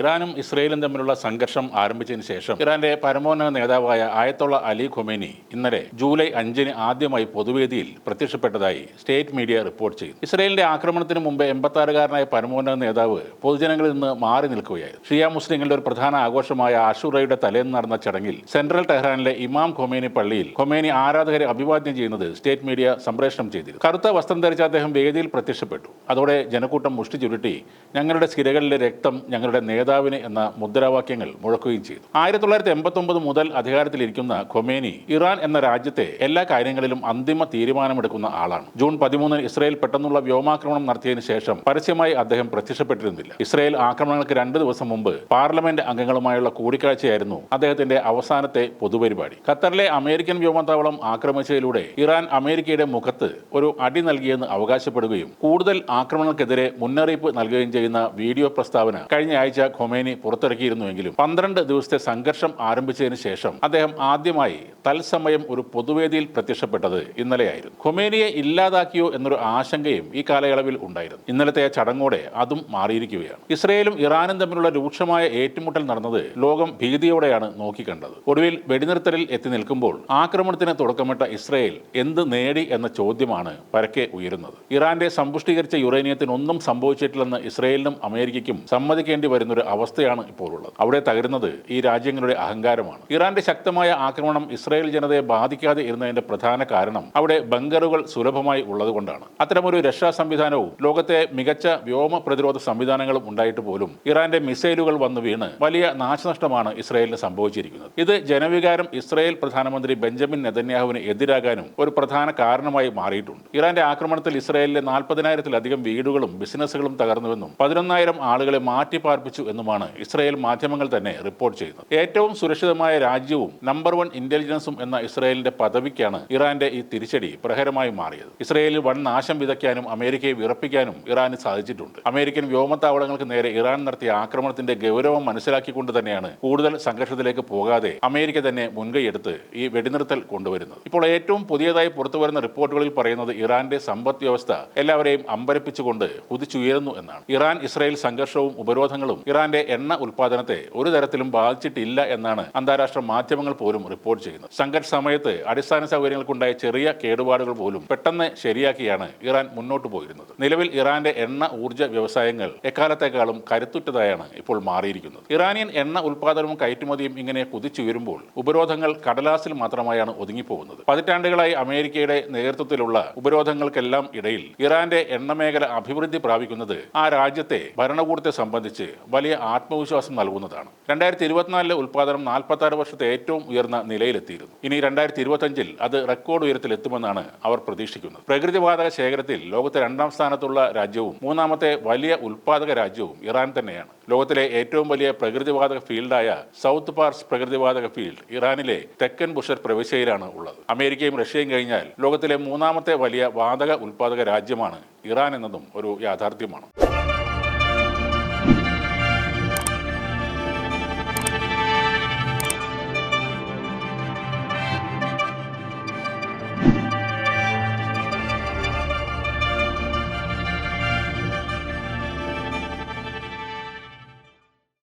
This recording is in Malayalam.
ഇറാനും ഇസ്രയേലും തമ്മിലുള്ള സംഘർഷം ആരംഭിച്ചതിന് ശേഷം ഇറാന്റെ പരമോന്നത നേതാവായ ആയത്തുള്ള അലി ഖുമേനി ഇന്നലെ ജൂലൈ അഞ്ചിന് ആദ്യമായി പൊതുവേദിയിൽ പ്രത്യക്ഷപ്പെട്ടതായി സ്റ്റേറ്റ് മീഡിയ റിപ്പോർട്ട് ചെയ്തു. ഇസ്രയേലിന്റെ ആക്രമണത്തിന് മുമ്പ് എൺപത്താറുകാരനായ പരമോന്നത നേതാവ് പൊതുജനങ്ങളിൽ നിന്ന് മാറി നിൽക്കുകയായിരുന്നു. ഷിയ മുസ്ലിങ്ങളുടെ ഒരു പ്രധാന ആഘോഷമായ ആഷുറയുടെ തലേന്ന് നടന്ന ചടങ്ങിൽ സെൻട്രൽ ടെഹ്റാനിലെ ഇമാം ഖൊമേനി പള്ളിയിൽ ഖൊമേനി ആരാധകരെ അഭിവാദ്യം ചെയ്യുന്നത് സ്റ്റേറ്റ് മീഡിയ സംപ്രേഷണം ചെയ്തിരുന്നു. കറുത്ത വസ്ത്രം ധരിച്ച അദ്ദേഹം വേദിയിൽ പ്രത്യക്ഷപ്പെട്ടു. അതോടെ ജനക്കൂട്ടം മുഷ്ടി ചുരുട്ടി ഞങ്ങളുടെ സിരകളിലെ രക്തം ഞങ്ങളുടെ നേതാവിന് എന്ന മുദ്രാവാക്യങ്ങൾ മുഴക്കുകയും ചെയ്തു. ആയിരത്തി തൊള്ളായിരത്തി എൺപത്തി ഒമ്പത് മുതൽ അധികാരത്തിലിരിക്കുന്ന ഖൊമേനി ഇറാൻ എന്ന രാജ്യത്തെ എല്ലാ കാര്യങ്ങളിലും അന്തിമ തീരുമാനമെടുക്കുന്ന ആളാണ്. ജൂൺ പതിമൂന്നിന് ഇസ്രയേൽ പെട്ടെന്നുള്ള വ്യോമാക്രമണം നടത്തിയതിനു ശേഷം പരസ്യമായി അദ്ദേഹം പ്രത്യക്ഷപ്പെട്ടിരുന്നില്ല. ഇസ്രയേൽ ആക്രമണങ്ങൾക്ക് രണ്ട് ദിവസം മുമ്പ് പാർലമെന്റ് അംഗങ്ങളുമായുള്ള കൂടിക്കാഴ്ചയായിരുന്നു അദ്ദേഹത്തിന്റെ അവസാനത്തെ പൊതുപരിപാടി. ഖത്തറിലെ അമേരിക്കൻ വ്യോമത്താവളം ആക്രമിച്ചതിലൂടെ ഇറാൻ അമേരിക്കയുടെ മുഖത്ത് ഒരു അടി നൽകിയെന്ന് അവകാശപ്പെടുകയും കൂടുതൽ ആക്രമണങ്ങൾക്കെതിരെ മുന്നറിയിപ്പ് നൽകുകയും ചെയ്യുന്ന വീഡിയോ പ്രസ്താവന കഴിഞ്ഞ ആഴ്ച ഖൊമേനി പുറത്തിറക്കിയിരുന്നുവെങ്കിലും പന്ത്രണ്ട് ദിവസത്തെ സംഘർഷം ആരംഭിച്ചതിന് ശേഷം അദ്ദേഹം ആദ്യമായി തത്സമയം ഒരു പൊതുവേദിയിൽ പ്രത്യക്ഷപ്പെട്ടത് ഇന്നലെയായിരുന്നു. ഖൊമേനിയെ ഇല്ലാതാക്കിയോ എന്നൊരു ആശങ്കയും ഈ കാലയളവിൽ ഉണ്ടായിരുന്നു. ഇന്നലത്തെ ചടങ്ങോടെ അതും മാറിയിരിക്കുകയാണ്. ഇസ്രയേലും ഇറാനും തമ്മിലുള്ള രൂക്ഷമായ ഏറ്റുമുട്ടൽ നടന്നത് ലോകം ഭീതിയോടെയാണ് നോക്കിക്കണ്ടത്. ഒടുവിൽ വെടിനിർത്തലിൽ എത്തി നിൽക്കുമ്പോൾ ആക്രമണത്തിന് തുടക്കമിട്ട ഇസ്രയേൽ എന്ത് നേടി എന്ന ചോദ്യമാണ് പരക്കെ ഉയരുന്നത്. ഇറാന്റെ സമ്പുഷ്ടീകരിച്ച യുറേനിയത്തിനൊന്നും സംഭവിച്ചിട്ടില്ലെന്ന് ഇസ്രയേലിനും അമേരിക്കയ്ക്കും സമ്മതിക്കേണ്ടി വരുന്നൊരു അവസ്ഥയാണ് ഇപ്പോൾ ഉള്ളത് അവിടെ തകരുന്നത് ഈ രാജ്യങ്ങളുടെ അഹങ്കാരമാണ്. ഇറാന്റെ ശക്തമായ ആക്രമണം ഇസ്രായേൽ ജനതയെ ബാധിക്കാതെ ഇരുന്നതിന്റെ പ്രധാന കാരണം അവിടെ ബങ്കറുകൾ സുലഭമായി ഉള്ളതുകൊണ്ടാണ്. അത്തരമൊരു രക്ഷാ സംവിധാനവും ലോകത്തെ മികച്ച വ്യോമ പ്രതിരോധ സംവിധാനങ്ങളും ഉണ്ടായിട്ട് പോലും ഇറാന്റെ മിസൈലുകൾ വന്നു വീണ് വലിയ നാശനഷ്ടമാണ് ഇസ്രായേലിന് സംഭവിച്ചിരിക്കുന്നത്. ഇത് ജനവികാരം ഇസ്രായേൽ പ്രധാനമന്ത്രി ബെഞ്ചമിൻ നെതന്യാഹുവിന് എതിരാകാനും ഒരു പ്രധാന കാരണമായി മാറിയിട്ടുണ്ട്. ഇറാന്റെ ആക്രമണത്തിൽ ഇസ്രായേലിലെ നാൽപ്പതിനായിരത്തിലധികം വീടുകളും ബിസിനസ്സുകളും തകർന്നുവെന്നും പതിനൊന്നായിരം ആളുകളെ മാറ്റിപ്പാർപ്പിച്ചു എന്നുമാണ് ഇസ്രായേൽ മാധ്യമങ്ങൾ തന്നെ റിപ്പോർട്ട് ചെയ്യുന്നത്. ഏറ്റവും സുരക്ഷിതമായ രാജ്യവും നമ്പർ വൺ ഇന്റലിജൻസും എന്ന ഇസ്രായേലിന്റെ പദവിക്കാണ് ഇറാന്റെ ഈ തിരിച്ചടി പ്രഹരമായി മാറിയത്. ഇസ്രായേലിൽ വൻ നാശം വിതയ്ക്കാനും അമേരിക്കയെ വിറപ്പിക്കാനും ഇറാന് സാധിച്ചിട്ടുണ്ട്. അമേരിക്കൻ വ്യോമത്താവളങ്ങൾക്ക് നേരെ ഇറാൻ നടത്തിയ ആക്രമണത്തിന്റെ ഗൗരവം മനസ്സിലാക്കിക്കൊണ്ട് തന്നെയാണ് കൂടുതൽ സംഘർഷത്തിലേക്ക് പോകാതെ അമേരിക്ക തന്നെ മുൻകൈയെടുത്ത് ഈ വെടിനിർത്തൽ കൊണ്ടുവരുന്നത്. ഇപ്പോൾ ഏറ്റവും പുതിയതായി പുറത്തുവരുന്ന റിപ്പോർട്ടുകളിൽ പറയുന്നത് ഇറാന്റെ സമ്പദ് വ്യവസ്ഥ എല്ലാവരെയും അമ്പരപ്പിച്ചുകൊണ്ട് കുതിച്ചുയരുന്നു എന്നാണ്. ഇറാൻ ഇസ്രായേൽ സംഘർഷവും ഉപരോധങ്ങളും ഇറാന്റെ എണ്ണ ഉൽപാദനത്തെ ഒരു തരത്തിലും ബാധിച്ചിട്ടില്ല എന്നാണ് അന്താരാഷ്ട്ര മാധ്യമങ്ങൾ പോലും റിപ്പോർട്ട് ചെയ്യുന്നത്. സംഘർഷ സമയത്ത് അടിസ്ഥാന സൗകര്യങ്ങൾക്കുണ്ടായ ചെറിയ കേടുപാടുകൾ പോലും പെട്ടെന്ന് ശരിയാക്കിയാണ് ഇറാൻ മുന്നോട്ട് പോയിരുന്നത്. നിലവിൽ ഇറാന്റെ എണ്ണ ഊർജ വ്യവസായങ്ങൾ എക്കാലത്തേക്കാളും കരുത്തുറ്റതായാണ് ഇപ്പോൾ മാറിയിരിക്കുന്നത്. ഇറാനിയൻ എണ്ണ ഉൽപാദനവും കയറ്റുമതിയും ഇങ്ങനെ കുതിച്ചുയരുമ്പോൾ ഉപരോധങ്ങൾ കടലാസിൽ മാത്രമായാണ് ഒതുങ്ങിപ്പോകുന്നത്. പതിറ്റാണ്ടുകളായി അമേരിക്കയുടെ നേതൃത്വത്തിലുള്ള ഉപരോധങ്ങൾക്കെല്ലാം ഇടയിൽ ഇറാന്റെ എണ്ണമേഖല അഭിവൃദ്ധി പ്രാപിക്കുന്നത് ആ രാജ്യത്തെ ഭരണകൂടത്തെ സംബന്ധിച്ച് വലിയ ആത്മവിശ്വാസം നൽകുന്നതാണ്. രണ്ടായിരത്തി ഇരുപത്തിനാലിലെ ഉൽപാദനം നാൽപ്പത്തി ആറ് വർഷത്തെ ഏറ്റവും ഉയർന്ന നിലയിലെത്തിയിരുന്നു. ഇനി രണ്ടായിരത്തി ഇരുപത്തഞ്ചിൽ അത് റെക്കോർഡ് ഉയരത്തിലെത്തുമെന്നാണ് അവർ പ്രതീക്ഷിക്കുന്നത്. പ്രകൃതിവാതക ശേഖരത്തിൽ ലോകത്തെ രണ്ടാം സ്ഥാനത്തുള്ള രാജ്യവും മൂന്നാമത്തെ വലിയ ഉൽപാദക രാജ്യവും ഇറാൻ തന്നെയാണ്. ലോകത്തിലെ ഏറ്റവും വലിയ പ്രകൃതിവാതക ഫീൽഡായ സൗത്ത് പാർസ് പ്രകൃതിവാതക ഫീൽഡ് ഇറാനിലെ തെക്കൻ ബുഷർ പ്രവിശ്യയിലാണ് ഉള്ളത്. അമേരിക്കയും റഷ്യയും കഴിഞ്ഞാൽ ലോകത്തിലെ മൂന്നാമത്തെ വലിയ വാതക ഉൽപാദക രാജ്യമാണ് ഇറാൻ എന്നതും ഒരു യാഥാർത്ഥ്യമാണ്.